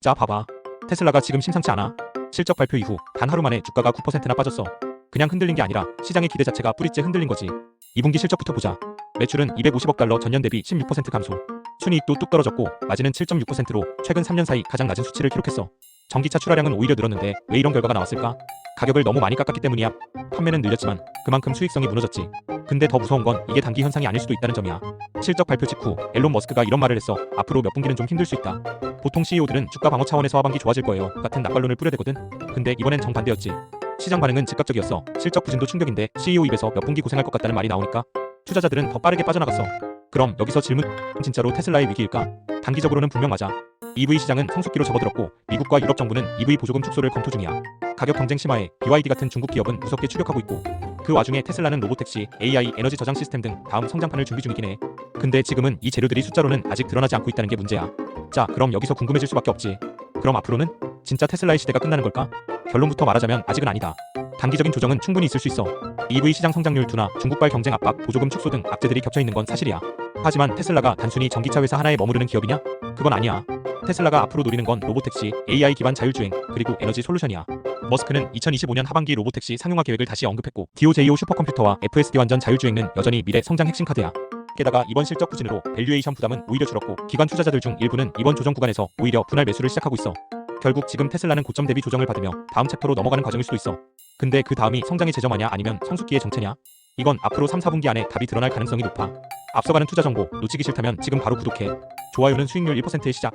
자 봐봐. 테슬라가 지금 심상치 않아. 실적 발표 이후 단 하루 만에 주가가 9%나 빠졌어. 그냥 흔들린 게 아니라 시장의 기대 자체가 뿌리째 흔들린 거지. 2분기 실적부터 보자. 매출은 250억 달러 전년 대비 16% 감소. 순이익도 뚝 떨어졌고 마진은 7.6%로 최근 3년 사이 가장 낮은 수치를 기록했어. 전기차 출하량은 오히려 늘었는데 왜 이런 결과가 나왔을까? 가격을 너무 많이 깎았기 때문이야. 판매는 늘렸지만 그만큼 수익성이 무너졌지. 근데 더 무서운 건 이게 단기 현상이 아닐 수도 있다는 점이야. 실적 발표 직후 앨런 머스크가 이런 말을 했어. 앞으로 몇 분기는 좀 힘들 수 있다. 보통 CEO들은 주가 방어 차원에서 하반기 좋아질 거예요. 같은 낙관론을 뿌려대거든. 근데 이번엔 정반대였지. 시장 반응은 즉각적이었어. 실적 부진도 충격인데 CEO 입에서 몇 분기 고생할 것 같다는 말이 나오니까 투자자들은 더 빠르게 빠져나갔어. 그럼 여기서 질문 진짜로 테슬라의 위기일까? 단기적으로는 분명 맞아. EV 시장은 성숙기로 접어들었고 미국과 유럽 정부는 EV 보조금 축소를 검토 중이야. 가격 경쟁 심화에 BYD 같은 중국 기업은 무섭게 추격하고 있고 그 와중에 테슬라는 로보택시, AI, 에너지 저장 시스템 등 다음 성장판을 준비 중이긴 해. 근데 지금은 이 재료들이 숫자로는 아직 드러나지 않고 있다는 게 문제야. 자, 그럼 여기서 궁금해질 수밖에 없지. 그럼 앞으로는 진짜 테슬라의 시대가 끝나는 걸까? 결론부터 말하자면 아직은 아니다. 단기적인 조정은 충분히 있을 수 있어. EV 시장 성장률 둔화, 중국발 경쟁 압박, 보조금 축소 등 악재들이 겹쳐 있는 건 사실이야. 하지만 테슬라가 단순히 전기차 회사 하나에 머무르는 기업이냐? 그건 아니야. 테슬라가 앞으로 노리는 건 로보택시, AI 기반 자율주행, 그리고 에너지 솔루션이야. 머스크는 2025년 하반기 로보택시 상용화 계획을 다시 언급했고 디오제이오 슈퍼컴퓨터와 FSD 완전 자율주행은 여전히 미래 성장 핵심 카드야. 게다가 이번 실적 부진으로 밸류에이션 부담은 오히려 줄었고 기관 투자자들 중 일부는 이번 조정 구간에서 오히려 분할 매수를 시작하고 있어. 결국 지금 테슬라는 고점 대비 조정을 받으며 다음 챕터로 넘어가는 과정일 수도 있어. 근데 그 다음이 성장의 재점하냐 아니면 성숙기의 정체냐? 이건 앞으로 3, 4분기 안에 답이 드러날 가능성이 높아. 앞서가는 투자 정보 놓치기 싫다면 지금 바로 구독해. 좋아요는 수익률 1%의 시작.